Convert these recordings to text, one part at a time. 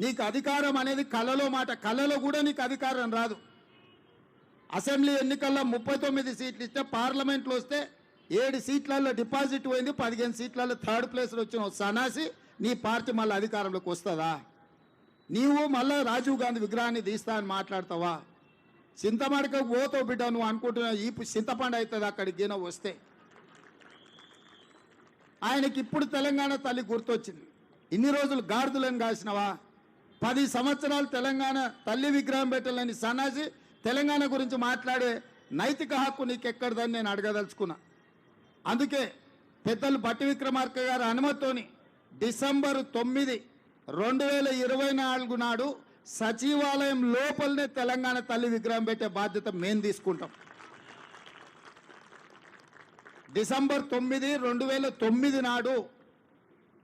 నీకు అధికారం అనేది కళలో మాట. కళలో కూడా నీకు అధికారం రాదు. అసెంబ్లీ ఎన్నికల్లో ముప్పై తొమ్మిది సీట్లు ఇస్తే పార్లమెంట్లో వస్తే ఏడు సీట్లలో డిపాజిట్ పోయింది పదిహేను సీట్లలో థర్డ్ ప్లేస్లో వచ్చిన సనాసి నీ పార్టీ మళ్ళీ అధికారంలోకి వస్తుందా? నీవు మళ్ళీ రాజీవ్ గాంధీ విగ్రహాన్ని తీస్తా అని మాట్లాడతావా? చింతమడక పోతో బిడ్డ నువ్వు అనుకుంటున్నా ఈ చింతపండు అవుతుంది అక్కడికి గిన వస్తే. ఆయనకి ఇప్పుడు తెలంగాణ తల్లి గుర్తొచ్చింది. ఇన్ని రోజులు గాడిదలను కాసినవా? పది సంవత్సరాలు తెలంగాణ తల్లి విగ్రహం పెట్టాలని సన్నాసి తెలంగాణ గురించి మాట్లాడే నైతిక హక్కు నీకెక్కడదని నేను అడగదలుచుకున్నా. అందుకే పెద్దలు భట్టి విక్రమార్క గారి అనుమతితోని డిసెంబర్ తొమ్మిది రెండు వేల ఇరవై నాలుగు నాడు సచివాలయం లోపలనే తెలంగాణ తల్లి విగ్రహం పెట్టే బాధ్యత మేము తీసుకుంటాం. డిసెంబర్ తొమ్మిది రెండు వేల తొమ్మిది నాడు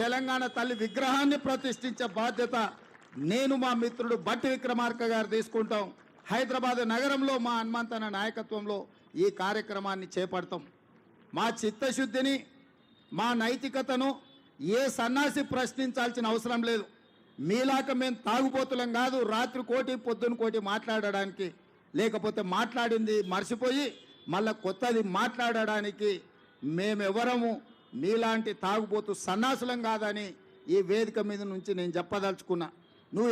తెలంగాణ తల్లి విగ్రహాన్ని ప్రతిష్ఠించే బాధ్యత నేను మా మిత్రుడు బట్టి విక్రమార్క గారు తీసుకుంటాం. హైదరాబాద్ నగరంలో మా హనుమంతన నాయకత్వంలో ఈ కార్యక్రమాన్ని చేపడతాం. మా చిత్తశుద్ధిని మా నైతికతను ఏ సన్నాసి ప్రశ్నించాల్సిన అవసరం లేదు. మీలాక మేము తాగుబోతులం కాదు రాత్రి కోటి పొద్దున కోటి మాట్లాడడానికి. లేకపోతే మాట్లాడింది మర్చిపోయి మళ్ళా కొత్తది మాట్లాడడానికి మేమెవరము? మీలాంటి తాగుబోతు సన్నాసులం కాదని ఈ వేదిక మీద నుంచి నేను చెప్పదలుచుకున్నా. నువ్వు